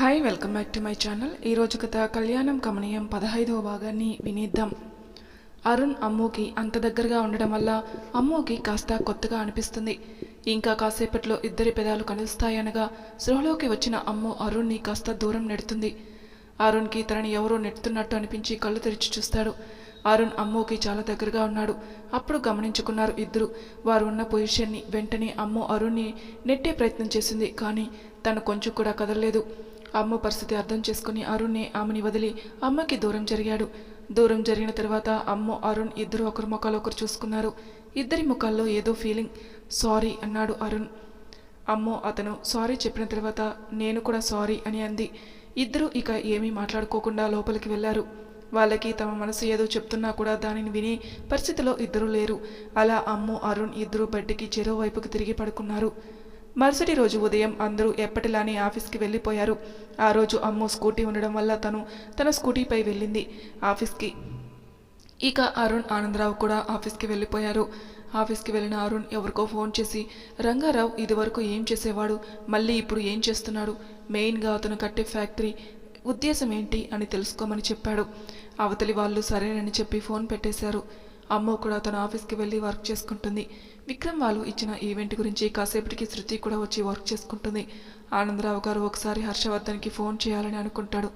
Hi welcome back to my channel ఈరోజు కథ కళ్యాణం కమనీయం పదహైదవ భాగాన్ని వినేద్దాం. అరుణ్ అమ్ముకి అంత దగ్గరగా ఉండడం వల్ల అమ్ముకి కాస్త కొత్తగా అనిపిస్తుంది. ఇంకా కాసేపట్లో ఇద్దరి పెదాలు కలుస్తాయనగా సృహలోకి వచ్చిన అమ్ము అరుణ్ని కాస్త దూరం నెడుతుంది. అరుణ్కి తనని ఎవరో నెడుతున్నట్టు అనిపించి కళ్ళు తెరిచి చూస్తాడు. అరుణ్ అమ్ముకి చాలా దగ్గరగా ఉన్నాడు. అప్పుడు గమనించుకున్నారు ఇద్దరు. వారు ఉన్న పొజిషన్ని వెంటనే అమ్ము అరుణ్ని నెట్టే ప్రయత్నం చేసింది కానీ తను కొంచెం కూడా కదలలేదు. అమ్మ పరిస్థితి అర్థం చేసుకుని అరుణ్ని ఆమెని వదిలి అమ్మకి దూరం జరిగాడు. దూరం జరిగిన తర్వాత అమ్మ అరుణ్ ఇద్దరు ఒకరి ముఖాలు ఒకరు చూసుకున్నారు. ఇద్దరి ముఖాల్లో ఏదో ఫీలింగ్. సారీ అన్నాడు అరుణ్. అమ్మో అతను సారీ చెప్పిన తర్వాత నేను కూడా సారీ అని అంది. ఇద్దరు ఇక ఏమీ మాట్లాడుకోకుండా లోపలికి వెళ్ళారు. వాళ్ళకి తమ మనసు ఏదో చెప్తున్నా కూడా దానిని వినే పరిస్థితిలో ఇద్దరూ లేరు. అలా అమ్ము అరుణ్ ఇద్దరు బెడ్కి చెరో వైపుకి తిరిగి పడుకున్నారు. మరుసటి రోజు ఉదయం అందరూ ఎప్పటిలానే ఆఫీస్కి వెళ్ళిపోయారు. ఆ రోజు అమ్ము స్కూటీ ఉండడం వల్ల తను తన స్కూటీపై వెళ్ళింది. ఆఫీస్కి ఇక అరుణ్ ఆనందరావు కూడా ఆఫీస్కి వెళ్ళిపోయారు. ఆఫీస్కి వెళ్ళిన అరుణ్ ఎవరికో ఫోన్ చేసి రంగారావు ఇదివరకు ఏం చేసేవాడు? మళ్ళీ ఇప్పుడు ఏం చేస్తున్నాడు? మెయిన్గా అతను కట్టే ఫ్యాక్టరీ ఉద్దేశం ఏంటి? అని తెలుసుకోమని చెప్పాడు. అవతలి వాళ్ళు సరేనని చెప్పి ఫోన్ పెట్టేశారు. అమ్మ కూడా తన ఆఫీస్కి వెళ్ళి వర్క్ చేసుకుంటుంది. విక్రమ్ వాళ్ళు ఇచ్చిన ఈవెంట్ గురించి కాసేపటికి శృతి కూడా వచ్చి వర్క్ చేసుకుంటుంది. ఆనందరావు గారు ఒకసారి హర్షవర్ధన్కి ఫోన్ చేయాలని అనుకుంటాడు.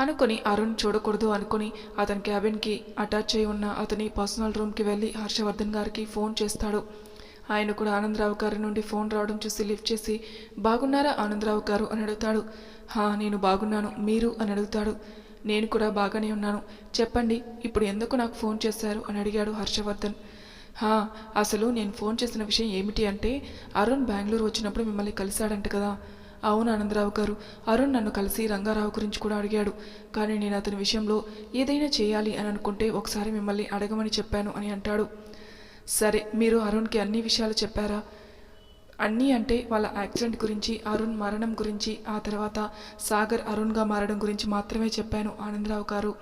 అనుకొని అరుణ్ చూడకూడదు అనుకుని అతని క్యాబిన్కి అటాచ్ అయి ఉన్న అతని పర్సనల్ రూమ్కి వెళ్ళి హర్షవర్ధన్ గారికి ఫోన్ చేస్తాడు. ఆయన కూడా ఆనందరావు గారి నుండి ఫోన్ రావడం చూసి లిఫ్ట్ చేసి బాగున్నారా ఆనందరావు గారు? అని అడుగుతాడు. హా నేను బాగున్నాను. మీరు? అని అడుగుతాడు. నేను కూడా బాగానే ఉన్నాను. చెప్పండి ఇప్పుడు ఎందుకు నాకు ఫోన్ చేశారు? అని అడిగాడు హర్షవర్ధన్. హా అసలు నేను ఫోన్ చేసిన విషయం ఏమిటి అంటే అరుణ్ బెంగళూరు వచ్చినప్పుడు మిమ్మల్ని కలిశాడంట కదా. అవును ఆనందరావు గారు అరుణ్ నన్ను కలిసి రంగారావు గురించి కూడా అడిగాడు. కానీ నేను అతని విషయంలో ఏదైనా చేయాలి అని అనుకుంటే ఒకసారి మిమ్మల్ని అడగమని చెప్పాను అని అంటాడు. సరే మీరు అరుణ్కి అన్ని విషయాలు చెప్పారా? అన్నీ అంటే వాళ్ళ యాక్సిడెంట్ గురించి అరుణ్ మరణం గురించి ఆ తర్వాత సాగర్ అరుణ్గా మారడం గురించి మాత్రమే చెప్పాను ఆనందరావు గారు.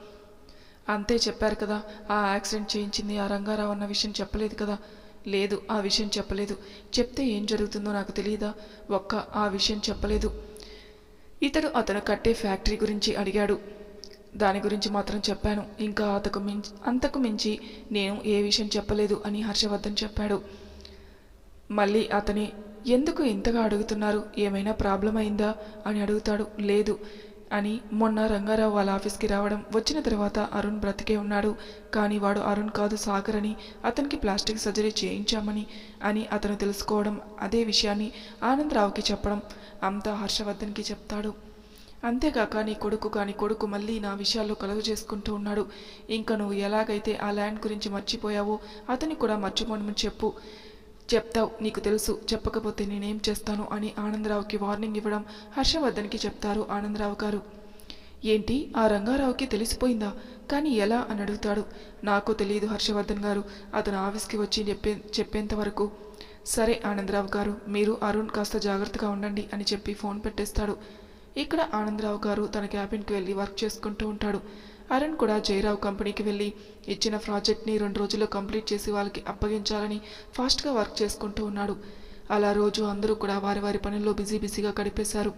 అంతే చెప్పారు కదా ఆ యాక్సిడెంట్ చేయించింది ఆ రంగారావు అన్న విషయం చెప్పలేదు కదా. లేదు ఆ విషయం చెప్పలేదు. చెప్తే ఏం జరుగుతుందో నాకు తెలియదా ఒక్క ఆ విషయం చెప్పలేదు. ఇతడు అతను కట్టే ఫ్యాక్టరీ గురించి అడిగాడు. దాని గురించి మాత్రం చెప్పాను. ఇంకా అతకు మించి అంతకు మించి నేను ఏ విషయం చెప్పలేదు అని హర్షవర్ధన్ చెప్పాడు. మళ్ళీ అతని ఎందుకు ఇంతగా అడుగుతున్నారు? ఏమైనా ప్రాబ్లం అయిందా? అని అడుగుతాడు. లేదు అని మొన్న రంగారావు వాళ్ళ ఆఫీస్కి రావడం వచ్చిన తర్వాత అరుణ్ బ్రతికే ఉన్నాడు. కానీ వాడు అరుణ్ కాదు సాగర్ అని. అతనికి ప్లాస్టిక్ సర్జరీ చేయించామని అని అతను తెలుసుకోవడం అదే విషయాన్ని ఆనందరావుకి చెప్పడం అంతా హర్షవర్ధన్కి చెప్తాడు. అంతేకాక నీ కొడుకు కాని కొడుకు మళ్ళీ నా విషయాల్లో కలుగు చేసుకుంటూ ఉన్నాడు. ఇంకా నువ్వు ఎలాగైతే ఆ ల్యాండ్ గురించి మర్చిపోయావో అతని కూడా మర్చిపోనమని చెప్పు. చెప్తావు నీకు తెలుసు. చెప్పకపోతే నేనేం చేస్తాను అని ఆనందరావుకి వార్నింగ్ ఇవ్వడం హర్షవర్ధన్కి చెప్తారు ఆనందరావు గారు. ఏంటి? ఆ రంగారావుకి తెలిసిపోయిందా? కానీ ఎలా అని అడుగుతాడు. నాకు తెలియదు హర్షవర్ధన్ గారు. అతను ఆఫీస్కి వచ్చి చెప్పే చెప్పేంత వరకు. సరే ఆనందరావు గారు మీరు అరుణ్ కాస్త జాగ్రత్తగా ఉండండి అని చెప్పి ఫోన్ పెట్టేస్తాడు. ఇక్కడ ఆనందరావు గారు తన క్యాబిన్కి వెళ్ళి వర్క్ చేసుకుంటూ ఉంటాడు. అరుణ్ కూడా జయరావు కంపెనీకి వెళ్ళి ఇచ్చిన ప్రాజెక్ట్ని రెండు రోజుల్లో కంప్లీట్ చేసి వాళ్ళకి అప్పగించాలని ఫాస్ట్గా వర్క్ చేసుకుంటూ ఉన్నాడు. అలా రోజు అందరూ కూడా వారి వారి పనుల్లో బిజీ బిజీగా గడిపేశారు.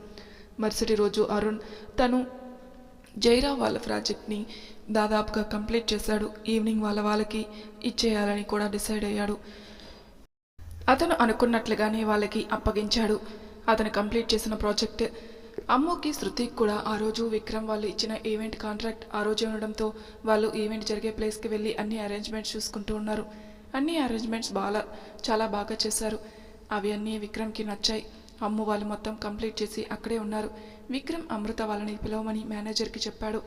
మరుసటి రోజు అరుణ్ తను జయరావు వాళ్ళ ప్రాజెక్ట్ని దాదాపుగా కంప్లీట్ చేశాడు. ఈవినింగ్ వాళ్ళ వాళ్ళకి ఇచ్చేయాలని కూడా డిసైడ్ అయ్యాడు. అతను అనుకున్నట్లుగానే వాళ్ళకి అప్పగించాడు. అతను కంప్లీట్ చేసిన ప్రాజెక్ట్ అమ్ముకి శృతికి కూడా ఆ రోజు విక్రమ్ వాళ్ళు ఇచ్చిన ఈవెంట్ కాంట్రాక్ట్ ఆ రోజు ఉండడంతో వాళ్ళు ఈవెంట్ జరిగే ప్లేస్కి వెళ్ళి అన్ని అరేంజ్మెంట్స్ చూసుకుంటూ ఉన్నారు. అన్ని అరేంజ్మెంట్స్ బాగా చాలా బాగా చేశారు. అవి అన్నీ విక్రమ్కి నచ్చాయి. అమ్ము వాళ్ళు మొత్తం కంప్లీట్ చేసి అక్కడే ఉన్నారు. విక్రమ్ అమృత వాళ్ళని పిలవమని మేనేజర్కి చెప్పాడు.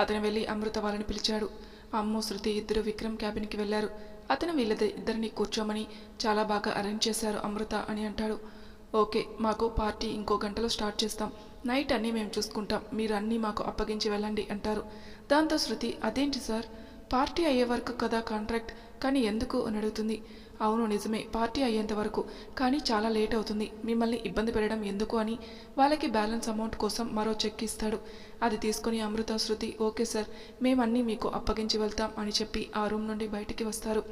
అతను వెళ్ళి అమృత వాళ్ళని పిలిచాడు. అమ్ము శృతి ఇద్దరు విక్రమ్ క్యాబిన్కి వెళ్ళారు. అతను వీళ్ళ ఇద్దరిని కూర్చోమని చాలా బాగా అరేంజ్ చేశారు అమృత అని అంటాడు. ఓకే మాకు పార్టీ ఇంకో గంటలో స్టార్ట్ చేస్తాం. నైట్ అన్నీ మేము చూసుకుంటాం. మీరు అన్నీ మాకు అప్పగించి వెళ్ళండి అంటారు. దాంతో శృతి అదేంటి సార్? పార్టీ అయ్యే వరకు కదా కాంట్రాక్ట్? కానీ ఎందుకు? అని అడుగుతుంది. అవును నిజమే. పార్టీ అయ్యేంత వరకు. కానీ చాలా లేట్ అవుతుంది. మిమ్మల్ని ఇబ్బంది పెట్టడం ఎందుకు అని వాళ్ళకి బ్యాలెన్స్ అమౌంట్ కోసం మరో చెక్ ఇస్తాడు. అది తీసుకుని అమృత శృతి ఓకే సార్. మేమన్నీ మీకు అప్పగించి వెళ్తాం అని చెప్పి ఆ రూమ్ నుండి బయటికి వస్తారు.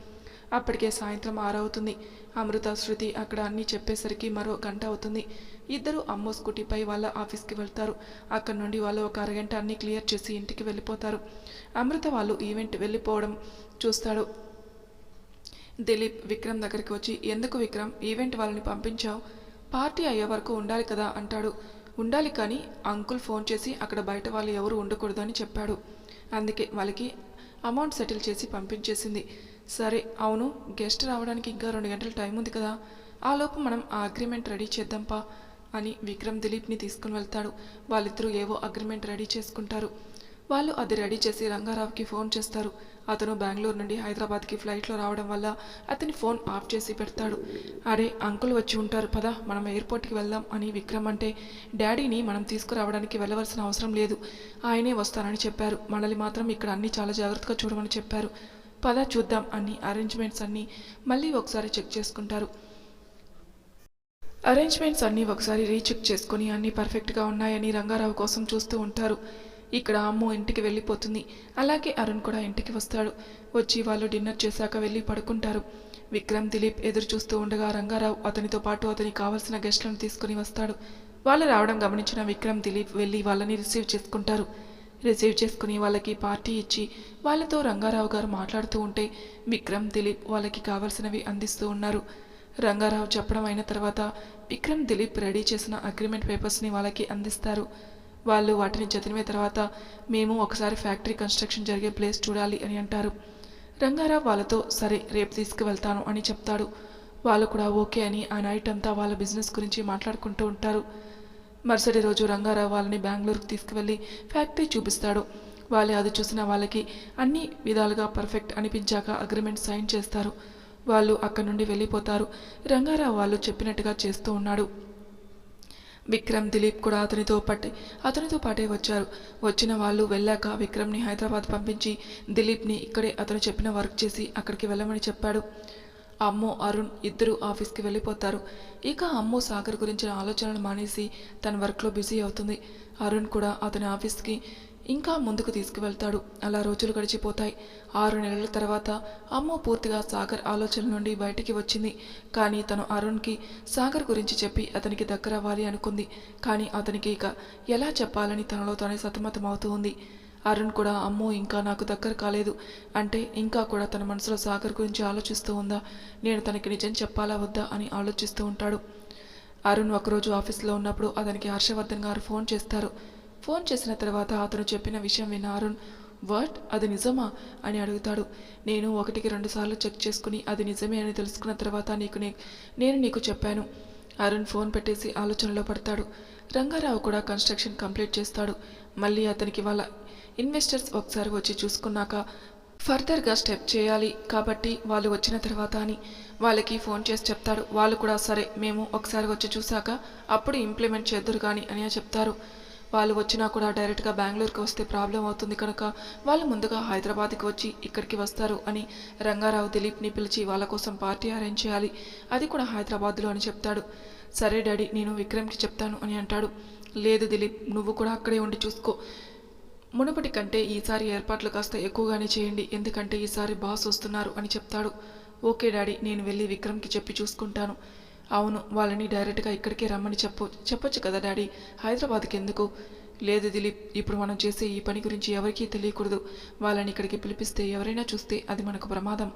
అప్పటికే సాయంత్రం ఆరవుతుంది. అమృత శృతి అక్కడ అన్నీ చెప్పేసరికి మరో గంట అవుతుంది. ఇద్దరు అమ్మో స్కూటీపై వాళ్ళ ఆఫీస్కి వెళ్తారు. అక్కడ నుండి వాళ్ళు ఒక అరగంట అన్నీ క్లియర్ చేసి ఇంటికి వెళ్ళిపోతారు. అమృత వాళ్ళు ఈవెంట్ వెళ్ళిపోవడం చూస్తాడు. దిలీప్ విక్రమ్ దగ్గరికి వచ్చి ఎందుకు విక్రమ్? ఈవెంట్ వాళ్ళని పంపించావు. పార్టీ అయ్యే వరకు ఉండాలి కదా అంటాడు. ఉండాలి కానీ అంకుల్ ఫోన్ చేసి అక్కడ బయట వాళ్ళు ఎవరు ఉండకూడదు అని చెప్పాడు. అందుకే వాళ్ళకి అమౌంట్ సెటిల్ చేసి పంపించేసింది. సరే అవును గెస్ట్ రావడానికి ఇంకా రెండు గంటల టైం ఉంది కదా. ఆ లోపు మనం ఆ అగ్రిమెంట్ రెడీ చేద్దాంపా అని విక్రమ్ దిలీప్ని తీసుకుని వెళ్తాడు. వాళ్ళిద్దరూ ఏవో అగ్రిమెంట్ రెడీ చేసుకుంటారు. వాళ్ళు అది రెడీ చేసి రంగారావుకి ఫోన్ చేస్తారు. అతను బెంగళూరు నుండి హైదరాబాద్కి ఫ్లైట్లో రావడం వల్ల అతని ఫోన్ ఆఫ్ చేసి పెడతాడు. అరే అంకుల్ వచ్చి ఉంటారు పదా మనం ఎయిర్పోర్ట్కి వెళ్దాం అని విక్రమ్ అంటే డాడీని మనం తీసుకురావడానికి వెళ్ళవలసిన అవసరం లేదు. ఆయనే వస్తారని చెప్పారు. మనల్ని మాత్రం ఇక్కడ అన్నీ చాలా జాగ్రత్తగా చూడమని చెప్పారు. పద చూద్దాం అన్ని అరేంజ్మెంట్స్ అన్నీ మళ్ళీ ఒకసారి చెక్ చేసుకుంటారు. అరేంజ్మెంట్స్ అన్నీ ఒకసారి రీచెక్ చేసుకుని అన్నీ పర్ఫెక్ట్గా ఉన్నాయని రంగారావు కోసం చూస్తూ ఉంటారు. ఇక్కడ అమ్ము ఇంటికి వెళ్ళిపోతుంది. అలాగే అరుణ్ కూడా ఇంటికి వస్తాడు. వచ్చి వాళ్ళు డిన్నర్ చేశాక వెళ్ళి పడుకుంటారు. విక్రమ్ దిలీప్ ఎదురు చూస్తూ ఉండగా రంగారావు అతనితో పాటు అతనికి కావలసిన గెస్టులను తీసుకుని వస్తాడు. వాళ్ళు రావడం గమనించిన విక్రమ్ దిలీప్ వెళ్ళి వాళ్ళని రిసీవ్ చేసుకుంటారు. రిసీవ్ చేసుకుని వాళ్ళకి పార్టీ ఇచ్చి వాళ్ళతో రంగారావు గారు మాట్లాడుతూ ఉంటే విక్రమ్ దిలీప్ వాళ్ళకి కావలసినవి అందిస్తూ ఉన్నారు. రంగారావు చెప్పడం అయిన తర్వాత విక్రమ్ దిలీప్ రెడీ చేసిన అగ్రిమెంట్ పేపర్స్ని వాళ్ళకి అందిస్తారు. వాళ్ళు వాటిని చదివిన తర్వాత మేము ఒకసారి ఫ్యాక్టరీ కన్స్ట్రక్షన్ జరిగే ప్లేస్ చూడాలి అని అంటారు. రంగారావు వాళ్ళతో సరే రేపు తీసుకువెళ్తాను అని చెప్తాడు. వాళ్ళు కూడా ఓకే అని ఆ నైట్ అంతా వాళ్ళ బిజినెస్ గురించి మాట్లాడుకుంటూ ఉంటారు. మరుసటి రోజు రంగారావు వాళ్ళని బెంగళూరుకు తీసుకువెళ్ళి ఫ్యాక్టరీ చూపిస్తాడు. వాళ్ళే అది చూసిన వాళ్ళకి అన్ని విధాలుగా పర్ఫెక్ట్ అనిపించాక అగ్రిమెంట్ సైన్ చేస్తారు. వాళ్ళు అక్కడి నుండి వెళ్ళిపోతారు. రంగారావు వాళ్ళు చెప్పినట్టుగా చేస్తూ ఉన్నాడు. విక్రమ్ దిలీప్ కూడా అతనితో పట్టి అతనితో పాటే వచ్చారు. వచ్చిన వాళ్ళు వెళ్ళాక విక్రమ్ని హైదరాబాద్ పంపించి దిలీప్ని ఇక్కడే అతను చెప్పిన వర్క్ చేసి అక్కడికి వెళ్ళమని చెప్పాడు. అమ్మో అరుణ్ ఇద్దరు ఆఫీస్కి వెళ్ళిపోతారు. ఇక అమ్మో సాగర్ గురించిన ఆలోచనలు మానేసి తన వర్క్లో బిజీ అవుతుంది. అరుణ్ కూడా అతని ఆఫీస్కి ఇంకా ముందుకు తీసుకువెళ్తాడు. అలా రోజులు గడిచిపోతాయి. ఆరు నెలల తర్వాత అమ్మో పూర్తిగా సాగర్ ఆలోచన నుండి బయటికి వచ్చింది. కానీ తను అరుణ్కి సాగర్ గురించి చెప్పి అతనికి దగ్గర అవ్వాలి అనుకుంది. కానీ అతనికి ఇక ఎలా చెప్పాలని తనలో తానే సతమతమవుతూ ఉంది. అరుణ్ కూడా అమ్మో ఇంకా నాకు దగ్గర కాలేదు. అంటే ఇంకా కూడా తన మనసులో సాగర్ గురించి ఆలోచిస్తూ ఉందా? నేను తనకి నిజం చెప్పాలా వద్దా అని ఆలోచిస్తూ ఉంటాడు. అరుణ్ ఒకరోజు ఆఫీస్లో ఉన్నప్పుడు అతనికి హర్షవర్ధన్ గారు ఫోన్ చేస్తారు. ఫోన్ చేసిన తర్వాత అతను చెప్పిన విషయం విన్న అరుణ్ వాట్? అది నిజమా? అని అడుగుతాడు. నేను ఒకటికి రెండు సార్లు చెక్ చేసుకుని అది నిజమే అని తెలుసుకున్న తర్వాత నీకు నేను నీకు చెప్పాను. అరుణ్ ఫోన్ పెట్టేసి ఆలోచనలో పడతాడు. రంగారావు కూడా కన్స్ట్రక్షన్ కంప్లీట్ చేస్తాడు. మళ్ళీ అతనికి వాళ్ళ ఇన్వెస్టర్స్ ఒకసారి వచ్చి చూసుకున్నాక ఫర్దర్గా స్టెప్ చేయాలి కాబట్టి వాళ్ళు వచ్చిన తర్వాత అని వాళ్ళకి ఫోన్ చేసి చెప్తాడు వాళ్ళు కూడా సరే మేము ఒకసారి వచ్చి చూశాక అప్పుడు ఇంప్లిమెంట్ చేద్దరు కానీ అని చెప్తారు. వాళ్ళు వచ్చినా కూడా డైరెక్ట్గా బెంగళూరుకి వస్తే ప్రాబ్లం అవుతుంది కనుక వాళ్ళు ముందుగా హైదరాబాద్కి వచ్చి ఇక్కడికి వస్తారు అని రంగారావు దిలీప్ని పిలిచి వాళ్ళ కోసం పార్టీ అరేంజ్ చేయాలి. అది కూడా హైదరాబాద్లో అని చెప్తాడు. సరే డాడీ నేను విక్రమ్కి చెప్తాను అని అంటాడు. లేదు దిలీప్ నువ్వు కూడా అక్కడే ఉండి చూసుకో. మునుపటి కంటే ఈసారి ఏర్పాట్లు కాస్త ఎక్కువగానే చేయండి. ఎందుకంటే ఈసారి బాస్ వస్తున్నారు అని చెప్తాడు. ఓకే డాడీ నేను వెళ్ళి విక్రమ్కి చెప్పి చూసుకుంటాను. అవును వాళ్ళని డైరెక్ట్గా ఇక్కడికే రమ్మని చెప్పు చెప్పొచ్చు కదా డాడీ? హైదరాబాద్కి ఎందుకు? లేదు దిలీప్ ఇప్పుడు మనం చేసే ఈ పని గురించి ఎవరికీ తెలియకూడదు. వాళ్ళని ఇక్కడికి పిలిపిస్తే ఎవరైనా చూస్తే అది మనకు ప్రమాదం.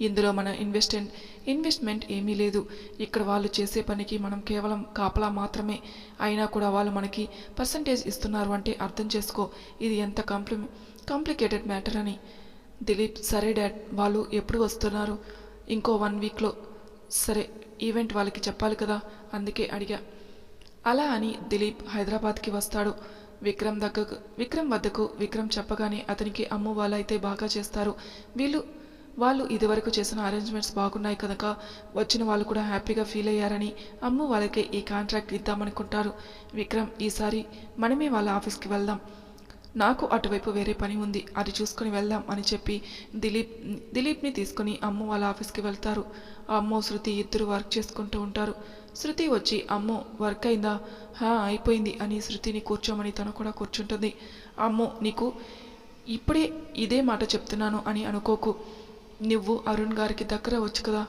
ఇందులో మన ఇన్వెస్టెంట్ ఇన్వెస్ట్మెంట్ ఏమీ లేదు. ఇక్కడ వాళ్ళు చేసే పనికి మనం కేవలం కాపలా మాత్రమే. అయినా కూడా వాళ్ళు మనకి పర్సంటేజ్ ఇస్తున్నారు అంటే అర్థం చేసుకో ఇది ఎంత కాంప్లి కాంప్లికేటెడ్ మ్యాటర్ అని. దిలీప్ సరే డాడ్ వాళ్ళు ఎప్పుడు వస్తున్నారు? ఇంకో వన్ వీక్లో సరే ఈవెంట్ వాళ్ళకి చెప్పాలి కదా? అందుకే అడిగా. అలా అని దిలీప్ హైదరాబాద్కి వస్తాడు. విక్రమ్ దగ్గరకు విక్రమ్ వద్దకు విక్రమ్ చెప్పగానే అతనికి అమ్ము వాళ్ళైతే బాగా చేస్తారు. వీళ్ళు వాళ్ళు ఇదివరకు చేసిన అరేంజ్మెంట్స్ బాగున్నాయి కనుక వచ్చిన వాళ్ళు కూడా హ్యాపీగా ఫీల్ అయ్యారని అమ్ము వాళ్ళకే ఈ కాంట్రాక్ట్ ఇద్దామనుకుంటారు. విక్రమ్ ఈసారి మనమే వాళ్ళ ఆఫీస్కి వెళ్దాం. నాకు అటువైపు వేరే పని ఉంది అది చూసుకుని వెళ్దాం అని చెప్పి దిలీప్ దిలీప్ని తీసుకుని అమ్ము వాళ్ళ ఆఫీస్కి వెళ్తారు. అమ్మో శృతి ఇద్దరు వర్క్ చేసుకుంటూ ఉంటారు. శృతి వచ్చి అమ్మో వర్క్ అయిందా? హా అయిపోయింది అని శృతిని కూర్చోమని తను కూడా కూర్చుంటుంది. అమ్మో నీకు ఇప్పుడే ఇదే మాట చెప్తున్నాను అని అనుకోకు. నువ్వు అరుణ్ గారికి దగ్గర వచ్చు కదా?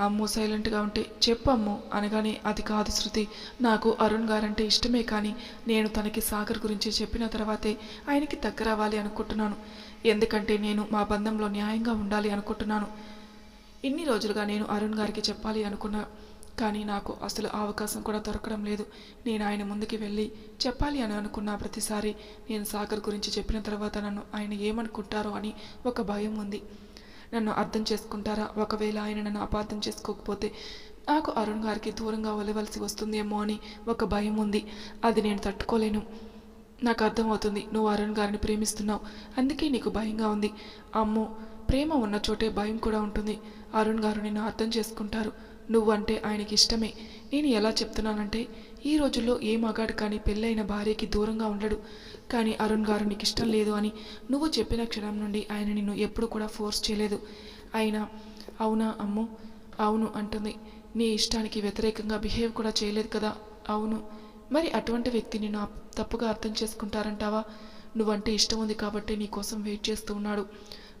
అమ్ము సైలెంట్గా ఉంటే చెప్పమ్ము అనగానే అది కాదు శృతి. నాకు అరుణ్ గారంటే ఇష్టమే కానీ నేను తనకి సాగర్ గురించి చెప్పిన తర్వాతే ఆయనకి దగ్గర అవ్వాలి అనుకుంటున్నాను. ఎందుకంటే నేను మా బంధంలో న్యాయంగా ఉండాలి అనుకుంటున్నాను. ఇన్ని రోజులుగా నేను అరుణ్ గారికి చెప్పాలి అనుకున్నా కానీ నాకు అసలు అవకాశం కూడా దొరకడం లేదు. నేను ఆయన ముందుకి వెళ్ళి చెప్పాలి అని అనుకున్న ప్రతిసారి నేను సాగర్ గురించి చెప్పిన తర్వాత నన్ను ఆయన ఏమనుకుంటారో అని ఒక భయం ఉంది. నన్ను అర్థం చేసుకుంటారా? ఒకవేళ ఆయన నన్ను అపార్థం చేసుకోకపోతే నాకు అరుణ్ గారికి దూరంగా వలవలసి వస్తుందేమో అని ఒక భయం ఉంది. అది నేను తట్టుకోలేను. నాకు అర్థమవుతుంది. నువ్వు అరుణ్ గారిని ప్రేమిస్తున్నావు. అందుకే నీకు భయంగా ఉంది. అమ్మో ప్రేమ ఉన్న చోటే భయం కూడా ఉంటుంది. అరుణ్ గారు నిన్ను అర్థం చేసుకుంటారు. నువ్వంటే ఆయనకి ఇష్టమే. నేను ఎలా చెప్తున్నానంటే ఈ రోజుల్లో ఏ మగాడు కానీ పెళ్ళైన భార్యకి దూరంగా ఉండడు. కానీ అరుణ్ గారు నీకు ఇష్టం లేదు అని నువ్వు చెప్పిన క్షణం నుండి ఆయన నిన్ను ఎప్పుడు కూడా ఫోర్స్ చేయలేదు. అయినా అవునా అమ్ము? అవును అంటుంది. నీ ఇష్టానికి వ్యతిరేకంగా బిహేవ్ కూడా చేయలేదు కదా? అవును. మరి అటువంటి వ్యక్తి నిన్ను తప్పుగా అర్థం చేసుకుంటారంటావా? నువ్వంటే ఇష్టం ఉంది కాబట్టి నీ కోసం వెయిట్ చేస్తూ ఉన్నాడు.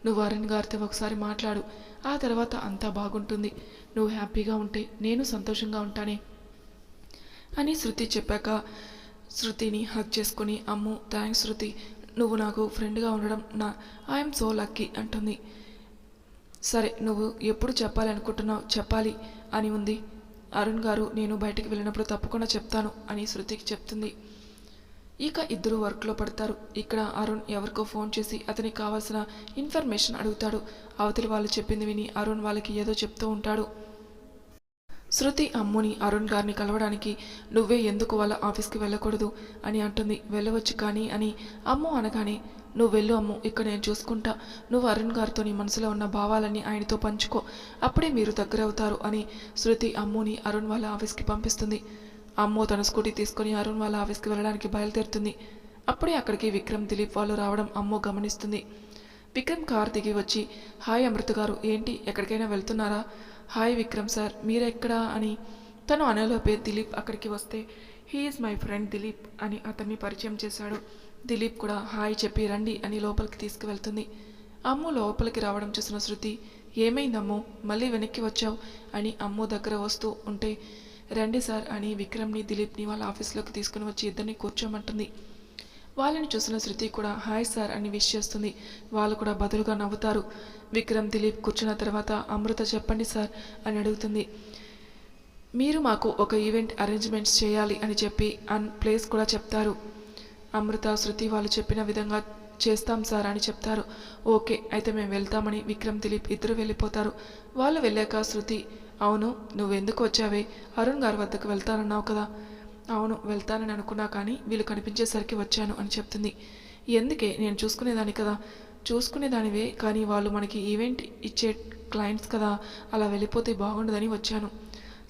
నువ్వు అరుణ్ గారితో ఒకసారి మాట్లాడు. ఆ తర్వాత అంతా బాగుంటుంది. నువ్వు హ్యాపీగా ఉంటే నేను సంతోషంగా ఉంటానే. అని శృతి చెప్పాక శృతిని హక్ చేసుకుని అమ్ము థ్యాంక్స్ శృతి నువ్వు నాకు ఫ్రెండ్గా ఉండడం నా ఐఎమ్ సో లక్కీ అంటుంది. సరే నువ్వు ఎప్పుడు చెప్పాలి అనుకుంటున్నావు చెప్పాలి అని ఉంది. అరుణ్ గారు నేను బయటికి వెళ్ళినప్పుడు తప్పకుండా చెప్తాను అని శృతికి చెప్తుంది. ఇక ఇద్దరు వర్క్లో పడతారు. ఇక్కడ అరుణ్ ఎవరికో ఫోన్ చేసి అతనికి కావాల్సిన ఇన్ఫర్మేషన్ అడుగుతాడు. అవతలి వాళ్ళు చెప్పింది విని అరుణ్ వాళ్ళకి ఏదో చెప్తూ ఉంటాడు. శృతి అమ్ముని అరుణ్ గారిని కలవడానికి నువ్వే ఎందుకు వాళ్ళ ఆఫీస్కి వెళ్ళకూడదు అని అంటుంది. వెళ్ళవచ్చు కానీ అని అమ్ము అనగానే నువ్వు వెళ్ళు అమ్ము ఇక్కడ నేను చూసుకుంటా. నువ్వు అరుణ్ గారితో నీ మనసులో ఉన్న భావాలన్నీ ఆయనతో పంచుకో. అప్పుడే మీరు దగ్గరవుతారు అని శృతి అమ్ముని అరుణ్ వాళ్ళ ఆఫీస్కి పంపిస్తుంది. అమ్ము తన స్కూటీ తీసుకొని అరుణ్ వాళ్ళ ఆఫీస్కి వెళ్ళడానికి బయలుదేరుతుంది. అప్పుడే అక్కడికి విక్రమ్ దిలీప్ వాళ్ళు రావడం అమ్ము గమనిస్తుంది. విక్రమ్ కార్ దిగి వచ్చి హాయ్ అమృత గారు ఏంటి ఎక్కడికైనా వెళ్తున్నారా? హాయ్ విక్రమ్ సార్ మీరెక్కడా అని తను అనలోపే దిలీప్ అక్కడికి వస్తే హీఈస్ మై ఫ్రెండ్ దిలీప్ అని అతన్ని పరిచయం చేశాడు. దిలీప్ కూడా హాయ్ చెప్పి రండి అని లోపలికి తీసుకువెళ్తుంది. అమ్ము లోపలికి రావడం చూసిన శృతి ఏమైందమ్ము? మళ్ళీ వెనక్కి వచ్చావు? అని అమ్ము దగ్గర వస్తూ ఉంటే రండి సార్ అని విక్రమ్ని దిలీప్ని వాళ్ళ ఆఫీస్లోకి తీసుకుని వచ్చి ఇద్దరిని కూర్చోమంటుంది. వాళ్ళని చూసిన శృతి కూడా హాయ్ సార్ అని విష్ చేస్తుంది. వాళ్ళు కూడా బదులుగా నవ్వుతారు. విక్రమ్ దిలీప్ కూర్చున్న తర్వాత అమృత చెప్పండి సార్ అని అడుగుతుంది. మీరు మాకు ఒక ఈవెంట్ అరేంజ్మెంట్స్ చేయాలి అని చెప్పి అన్ ప్లేస్ కూడా చెప్తారు. అమృత శృతి వాళ్ళు చెప్పిన విధంగా చేస్తాం సార్ అని చెప్తారు. ఓకే అయితే మేము వెళ్తామని విక్రమ్ దిలీప్ ఇద్దరు వెళ్ళిపోతారు. వాళ్ళు వెళ్ళాక శృతి అవును నువ్వెందుకు వచ్చావే? అరుణ్ గారి వద్దకు వెళ్తానన్నావు కదా. అవును వెళ్తానని అనుకున్నా కానీ వీళ్ళు కనిపించేసరికి వచ్చాను అని చెప్తుంది. ఎందుకే? నేను చూసుకునేదాన్ని కదా. చూసుకునేదానివే కానీ వాళ్ళు మనకి ఈవెంట్ ఇచ్చే క్లయింట్స్ కదా. అలా వెళ్ళిపోతే బాగుండదని వచ్చాను.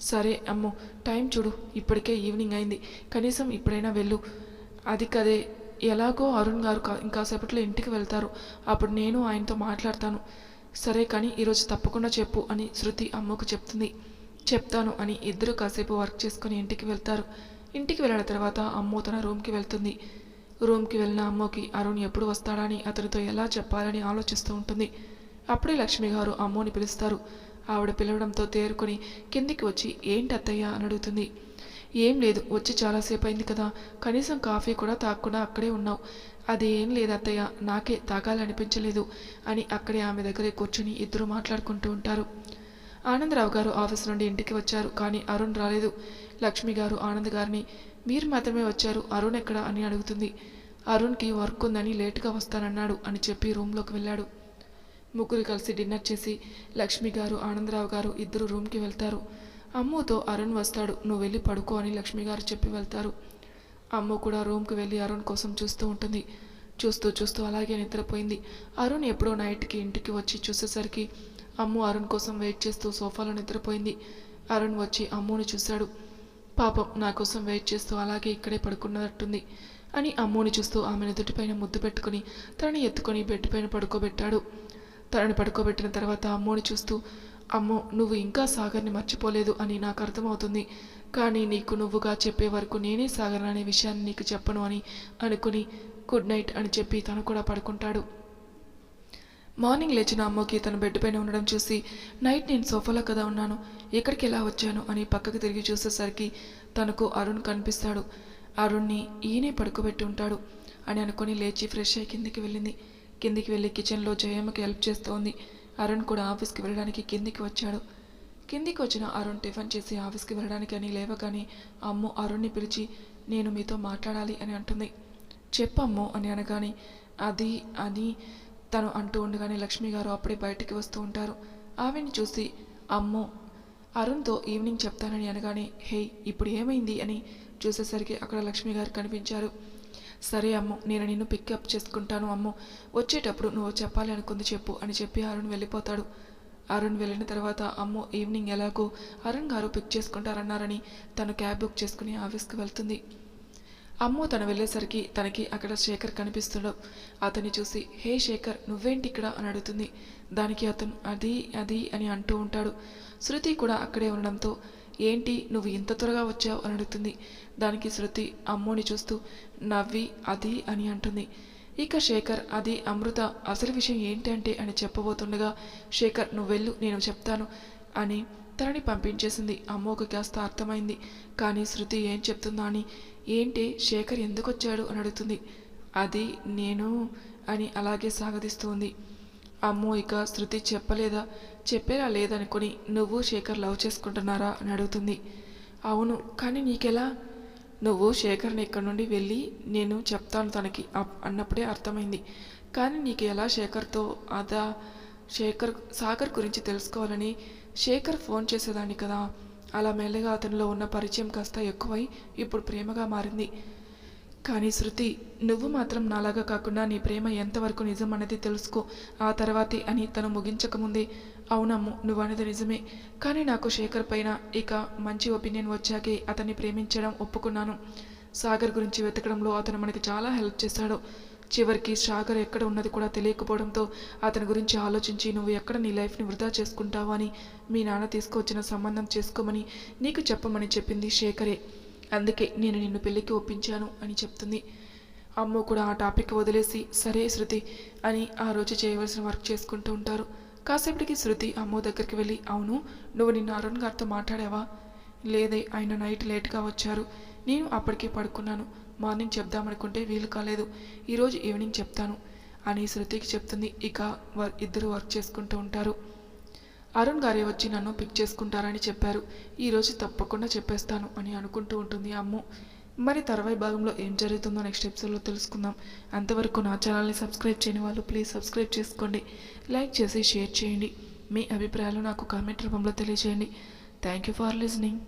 సరే అమ్మో టైం చూడు. ఇప్పటికే ఈవినింగ్ అయింది. కనీసం ఇప్పుడైనా వెళ్ళు. అది కదే. ఎలాగో అరుణ్ గారు ఇంకాసేపట్లో ఇంటికి వెళ్తారు. అప్పుడు నేను ఆయనతో మాట్లాడతాను. సరే కానీ ఈరోజు తప్పకుండా చెప్పు అని శృతి అమ్మకు చెప్తుంది. చెప్తాను అని ఇద్దరు కాసేపు వర్క్ చేసుకుని ఇంటికి వెళ్తారు. ఇంటికి వెళ్ళిన తర్వాత అమ్మో తన రూమ్కి వెళ్తుంది. రూమ్కి వెళ్ళిన అమ్మోకి అరుణ్ ఎప్పుడు వస్తాడని అతనితో ఎలా చెప్పాలని ఆలోచిస్తూ ఉంటుంది. అప్పుడే లక్ష్మి గారు అమ్మోని పిలుస్తారు. ఆవిడ పిలవడంతో తేరుకొని కిందికి వచ్చి ఏంటి అత్తయ్య అని అడుగుతుంది. ఏం లేదు వచ్చి చాలాసేపు అయింది కదా. కనీసం కాఫీ కూడా తాగకుండా అక్కడే ఉన్నావు. అది ఏం లేదు అత్తయ్య నాకే తాగాలనిపించలేదు అని అక్కడే ఆమె దగ్గరే కూర్చుని ఇద్దరు మాట్లాడుకుంటూ ఉంటారు. ఆనందరావు గారు ఆఫీస్ నుండి ఇంటికి వచ్చారు కానీ అరుణ్ రాలేదు. లక్ష్మి గారు ఆనంద్ గారిని. మీరు మాత్రమే వచ్చారు? అరుణ్ ఎక్కడ? అని అడుగుతుంది. అరుణ్కి వర్క్ ఉందని లేటుగా వస్తానన్నాడు అని చెప్పి రూమ్లోకి వెళ్ళాడు. ముగ్గురు కలిసి డిన్నర్ చేసి లక్ష్మి గారు ఆనందరావు గారు ఇద్దరు రూమ్కి వెళ్తారు. అమ్ముతో అరుణ్ వస్తాడు. నువ్వు వెళ్ళి పడుకో అని లక్ష్మి గారు చెప్పి వెళ్తారు. అమ్ము కూడా రూమ్కి వెళ్ళి అరుణ్ కోసం చూస్తూ ఉంటుంది. చూస్తూ చూస్తూ అలాగే నిద్రపోయింది. అరుణ్ ఎప్పుడో నైట్కి ఇంటికి వచ్చి చూసేసరికి అమ్ము అరుణ్ కోసం వెయిట్ చేస్తూ సోఫాలో నిద్రపోయింది. అరుణ్ వచ్చి అమ్ముని చూశాడు. పాపం నా కోసం వెయిట్ చేస్తూ అలాగే ఇక్కడే పడుకున్నట్టుంది అని అమ్మోని చూస్తూ ఆమె నుదుటిపైన ముద్దు పెట్టుకుని తనని ఎత్తుకొని బెడ్ పైన పడుకోబెట్టాడు. తనని పడుకోబెట్టిన తర్వాత అమ్మోని చూస్తూ అమ్మో నువ్వు ఇంకా సాగర్ని మర్చిపోలేదు అని నాకు అర్థమవుతుంది. కానీ నీకు నువ్వుగా చెప్పే వరకు నేనే సాగర్ అనే విషయాన్ని నీకు చెప్పను అని అనుకుని గుడ్ నైట్ అని చెప్పి తను కూడా పడుకుంటాడు. మార్నింగ్ లేచిన అమ్మకి తన బెడ్ పైన ఉండడం చూసి నైట్ నేను సోఫాలో కదా ఉన్నాను ఎక్కడికి ఎలా వచ్చాను? అని పక్కకు తిరిగి చూసేసరికి తనకు అరుణ్ కనిపిస్తాడు. అరుణ్ని ఈయనే పడుకోబెట్టి ఉంటాడు అని అనుకొని లేచి ఫ్రెష్ అయ్యి కిందికి వెళ్ళింది. కిందికి వెళ్ళి కిచెన్లో జయమ్మకి హెల్ప్ చేస్తోంది. అరుణ్ కూడా ఆఫీస్కి వెళ్ళడానికి కిందికి వచ్చాడు. కిందికి వచ్చిన అరుణ్ టిఫిన్ చేసి ఆఫీస్కి వెళ్ళడానికి అని లేవగానే అమ్ము అరుణ్ని పిలిచి నేను మీతో మాట్లాడాలి అని అంటుంది. చెప్పమ్మో అని అనగానే అది అని తను అంటూ ఉండగానే లక్ష్మి గారు అప్పుడే బయటికి వస్తూ ఉంటారు. ఆవిని చూసి అమ్మో అరుణ్తో ఈవినింగ్ చెప్తానని అనగానే హే ఇప్పుడు ఏమైంది? అని చూసేసరికి అక్కడ లక్ష్మి గారు కనిపించారు. సరే అమ్ము నేను నిన్ను పికప్ చేసుకుంటాను అమ్ము వచ్చేటప్పుడు నువ్వు చెప్పాలి అనుకుంది చెప్పు అని చెప్పి అరుణ్ వెళ్ళిపోతాడు. అరుణ్ వెళ్ళిన తర్వాత అమ్మో ఈవినింగ్ ఎలాగో అరుణ్ గారు పిక్ చేసుకుంటారన్నారని తను క్యాబ్ బుక్ చేసుకుని ఆఫీస్కి వెళ్తుంది. అమ్ము తను వెళ్ళేసరికి తనకి అక్కడ శేఖర్ కనిపిస్తాడు అతన్ని చూసి హే శేఖర్ నువ్వేంటి ఇక్కడ? అని అడుగుతుంది. దానికి అతను అది అది అని అంటూ ఉంటాడు. శృతి కూడా అక్కడే ఉండడంతో ఏంటి నువ్వు ఇంత త్వరగా వచ్చావు? అని అడుగుతుంది. దానికి శృతి అమ్ముని చూస్తూ నవ్వి అది అని అంటుంది. ఇక శేఖర్ అది అమృత అసలు విషయం ఏంటంటే అని చెప్పబోతుండగా శేఖర్ నువ్వు వెళ్ళు నేను చెప్తాను అని తనని పంపించేసింది. అమ్మోకు కాస్త అర్థమైంది. కానీ శృతి ఏం చెప్తుందా అని. ఏంటి? శేఖర్ ఎందుకు వచ్చాడు అని అడుగుతుంది. అది నేను అని అలాగే సాగదీస్తుంది. అమ్మో ఇక శృతి చెప్పలేదా? చెప్పేలా లేదనుకుని నువ్వు శేఖర్ లవ్ చేసుకుంటున్నారా? అని అడుగుతుంది. అవును కానీ నీకెలా? నువ్వు శేఖర్ని ఇక్కడ నుండి వెళ్ళి నేను చెప్తాను తనకి అప్- అన్నప్పుడే అర్థమైంది. కానీ నీకు ఎలా శేఖర్తో? అదా శేఖర్ సాగర్ గురించి తెలుసుకోవాలని శేఖర్ ఫోన్ చేసేదాన్ని కదా. అలా మెల్లగా అతనిలో ఉన్న పరిచయం కాస్త ఎక్కువై ఇప్పుడు ప్రేమగా మారింది. కానీ శృతి నువ్వు మాత్రం నాలాగా కాకుండా నీ ప్రేమ ఎంతవరకు నిజం అనేది తెలుసుకో. ఆ తర్వాతే అని తను ముగించకముందే అవునమ్ము నువ్వనేది నిజమే. కానీ నాకు శేఖర్ పైన ఇక మంచి ఒపీనియన్ వచ్చాకే అతన్ని ప్రేమించడం ఒప్పుకున్నాను. సాగర్ గురించి వెతకడంలో అతను మనకి చాలా హెల్ప్ చేశాడు. చివరికి సాగర్ ఎక్కడ ఉన్నది కూడా తెలియకపోవడంతో అతని గురించి ఆలోచించి నువ్వు ఎక్కడ నీ లైఫ్ని వృధా చేసుకుంటావు అని మీ నాన్న తీసుకొచ్చిన సంబంధం చేసుకోమని నీకు చెప్పమని చెప్పింది శేఖరే. అందుకే నేను నిన్ను పెళ్ళికి ఒప్పించాను అని చెప్తుంది. అమ్మ కూడా ఆ టాపిక్ వదిలేసి సరే శృతి అని ఆ రోజు చేయవలసిన వర్క్ చేసుకుంటూ ఉంటారు. కాసేపటికి శృతి అమ్మ దగ్గరికి వెళ్ళి అవును నువ్వు నిన్న అరుణ్ గారితో మాట్లాడావా? లేదే ఆయన నైట్ లేట్గా వచ్చారు. నేను అప్పటికే పడుకున్నాను. మార్నింగ్ చెప్దామనుకుంటే వీలు కాలేదు. ఈరోజు ఈవినింగ్ చెప్తాను అని శృతికి చెప్తుంది. ఇక వర్ ఇద్దరు వర్క్ చేసుకుంటూ ఉంటారు. అరుణ్ గారే వచ్చి నన్ను పిక్ చేసుకుంటారని చెప్పారు. ఈరోజు తప్పకుండా చెప్పేస్తాను అని అనుకుంటూ ఉంటుంది అమ్ము. మరి తర్వాయి భాగంలో ఏం జరుగుతుందో నెక్స్ట్ ఎపిసోడ్లో తెలుసుకుందాం. అంతవరకు నా ఛానల్ని సబ్స్క్రైబ్ చేయని వాళ్ళు ప్లీజ్ సబ్స్క్రైబ్ చేసుకోండి. లైక్ చేసి షేర్ చేయండి. మీ అభిప్రాయాలు నాకు కామెంట్ రూపంలో తెలియజేయండి. Thank you for listening.